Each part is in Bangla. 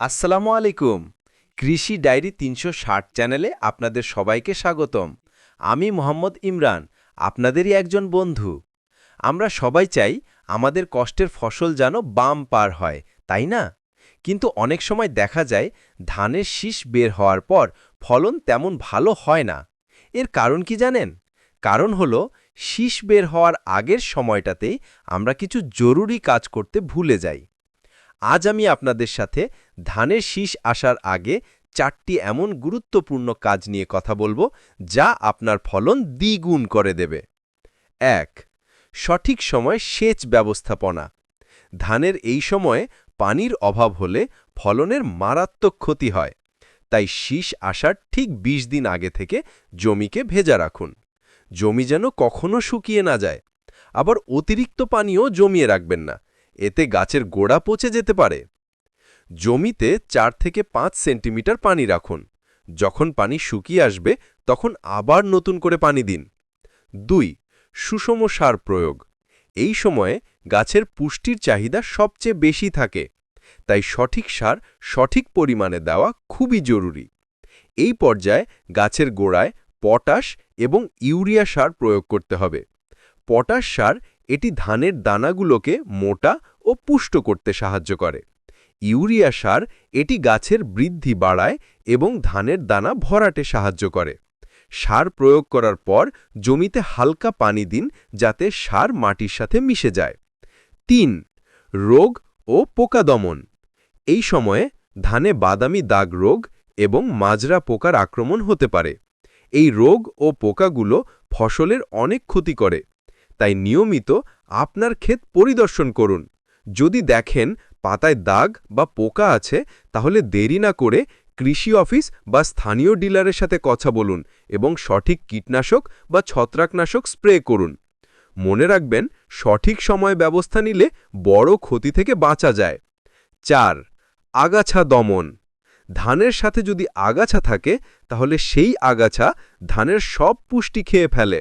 আসসালামু আলাইকুম। কৃষি ডায়েরি তিনশো ষাট চ্যানেলে আপনাদের সবাইকে স্বাগতম। আমি মোহাম্মদ ইমরান, আপনাদেরই একজন বন্ধু। আমরা সবাই চাই আমাদের কষ্টের ফসল যেন বাম পার হয়, তাই না? কিন্তু অনেক সময় দেখা যায় ধানের শীষ বের হওয়ার পর ফলন তেমন ভালো হয় না। এর কারণ কি জানেন? কারণ হলো শীষ বের হওয়ার আগের সময়টাতেই আমরা কিছু জরুরি কাজ করতে ভুলে যাই। আজ আমি আপনাদের সাথে ধানের শীষ আসার আগে চারটি এমন গুরুত্বপূর্ণ কাজ নিয়ে কথা বলব, যা আপনার ফলন দ্বিগুণ করে দেবে। এক, সঠিক সময় সেচ ব্যবস্থাপনা। ধানের এই সময়ে পানির অভাব হলে ফলনের মারাত্মক ক্ষতি হয়, তাই শীষ আসার ঠিক ২০ দিন আগে থেকে জমিকে ভেজা রাখুন। জমি যেন কখনো শুকিয়ে না যায়, আবার অতিরিক্ত পানিও জমিয়ে রাখবেন না। এতে গাছের গোড়া পচে যেতে পারে। জমিতে চার থেকে পাঁচ সেন্টিমিটার পানি রাখুন। যখন পানি শুকিয়ে আসবে, তখন আবার নতুন করে পানি দিন। দুই, সুষম সার প্রয়োগ। এই সময়ে গাছের পুষ্টির চাহিদা সবচেয়ে বেশি থাকে, তাই সঠিক সার সঠিক পরিমাণে দেওয়া খুবই জরুরি। এই পর্যায়ে গাছের গোড়ায় পটাশ এবং ইউরিয়া সার প্রয়োগ করতে হবে। পটাশ সার এটি ধানের দানাগুলোকে মোটা ও পুষ্ট করতে সাহায্য করে। ইউরিয়া সার এটি গাছের বৃদ্ধি বাড়ায় এবং ধানের দানা ভরাটে সাহায্য করে। সার প্রয়োগ করার পর জমিতে হালকা পানি দিন যাতে সার মাটির সাথে মিশে যায়। তিন, রোগ ও পোকা দমন। এই সময়ে ধানে বাদামি দাগ রোগ এবং মাজরা পোকার আক্রমণ হতে পারে। এই রোগ ও পোকাগুলো ফসলের অনেক ক্ষতি করে। তাই নিয়মিত আপনার ক্ষেত পরিদর্শন করুন। যদি দেখেন পাতায় দাগ বা পোকা আছে, তাহলে দেরি না করে কৃষি অফিস বা স্থানীয় ডিলারের সাথে কথা বলুন এবং সঠিক কীটনাশক বা ছত্রাকনাশক স্প্রে করুন। মনে রাখবেন, সঠিক সময় ব্যবস্থা নিলে বড় ক্ষতি থেকে বাঁচা যায়। চার, আগাছা দমন। ধানের সাথে যদি আগাছা থাকে, তাহলে সেই আগাছা ধানের সব পুষ্টি খেয়ে ফেলে।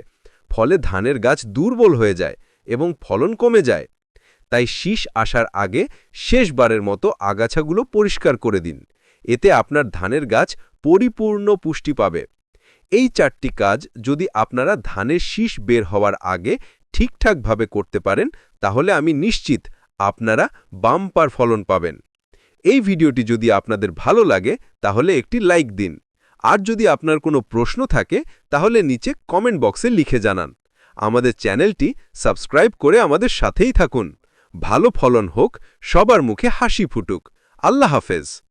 ফলে ধানের গাছ দুর্বল হয়ে যায় এবং ফলন কমে যায়। তাই শীষ আসার আগে শেষবারের মতো আগাছাগুলো পরিষ্কার করে দিন। এতে আপনার ধানের গাছ পরিপূর্ণ পুষ্টি পাবে। এই চারটি কাজ যদি আপনারা ধানের শীষ বের হওয়ার আগে ঠিকঠাকভাবে করতে পারেন, তাহলে আমি নিশ্চিত আপনারা বাম্পার ফলন পাবেন। এই ভিডিওটি যদি আপনাদের ভালো লাগে, তাহলে একটি লাইক দিন। আর যদি আপনার কোনো প্রশ্ন থাকে, তাহলে নিচে কমেন্ট বক্সে লিখে জানান। আমাদের চ্যানেলটি সাবস্ক্রাইব করে আমাদের সাথেই থাকুন। ভালো ফলন হোক, সবার মুখে হাসি ফুটুক। আল্লাহ হাফেজ।